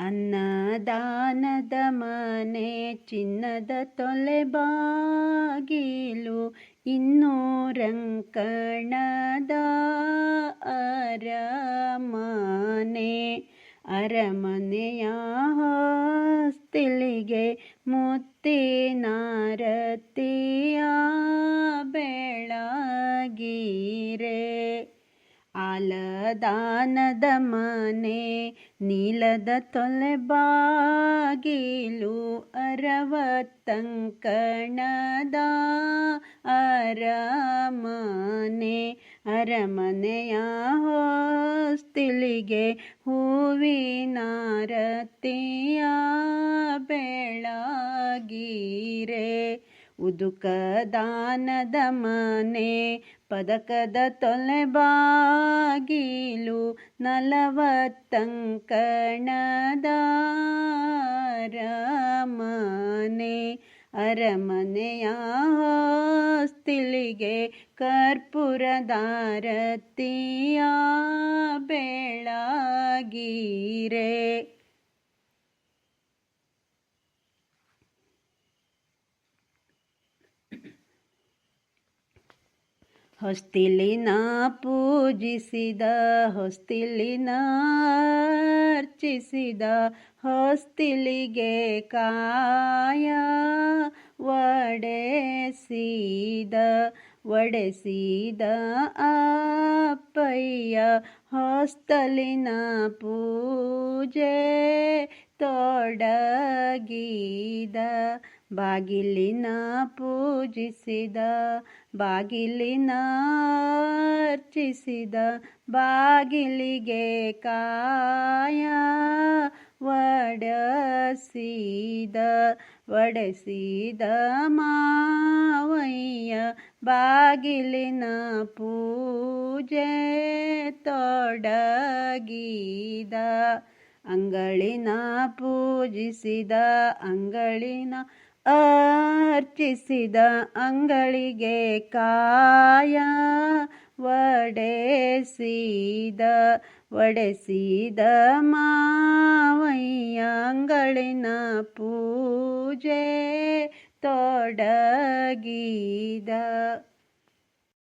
ಅನ್ನದಾನದ ಮನೆ ಚಿನ್ನದ ತೊಲೆ ಬಾಗಿಲು ಇನ್ನೂರಂಕಣದ ಅರಮನೆ. ಅರಮನೆಯ ಹೊಸ್ತಿಲಿಗೆ ಮುತ್ತಿನಾರತಿಯ ಬೆಳಗಿರೆ ಆಲದಾನದ ಮನೆ ನೀಲದ ತೊಲೆ ಬಾಗಿಲು ಅರವತ್ತಂಕಣದ ಅರಮನೆ ಅರಮನೆಯ ಹೊಸ್ತಿಲಿಗೆ ಹೂವಿನಾರತಿಯ ಬೆಳಗಿರೆ. ಉದುಕದಾನದ ಮನೆ ಪದಕದ ತೊಲೆ ಬಾಗಿಲು ನಲವತ್ತಂಕಣದ ಅರಮನೆ ಅರಮನೆಯ ಹೊಸ್ತಿಲಿಗೆ ಕರ್ಪೂರದಾರತಿಯ ಬೆಳಗಿರೆ ಹೊಸ್ತಿಲಿನ ಪೂಜಿಸಿದ ಹೊಸ್ತಿಲಿನ ಅರ್ಚಿಸಿದ ಹೊಸ್ತಿಲಿಗೆ ಕಾಯ ಒಡೆಸಿದ ಒಡೆಸಿದ ಅಪ್ಪಯ್ಯ ಹೊಸ್ತಲಿನ ಪೂಜೆ ತೊಡಗಿದ. ಬಾಗಿಲಿನ ಪೂಜಿಸಿದ ಬಾಗಿಲಿನ ಅರ್ಚಿಸಿದ ಬಾಗಿಲಿಗೆ ಕಾಯ ಒಡೆಸಿದ ಮಾವಯ್ಯ ಬಾಗಿಲಿನ ಪೂಜೆ ತೊಡಗಿದ ಅಂಗಳಿನ ಪೂಜಿಸಿದ ಅಂಗಳಿನ ಅರ್ಚಿಸಿದ ಅಂಗಳಿಗೆ ಕಾಯ ಒಡೆಸಿದ ಒಡೆಸಿದ ಮಾವಯ್ಯ ಅಂಗಳಿನ ಪೂಜೆ ತೊಡಗಿದ.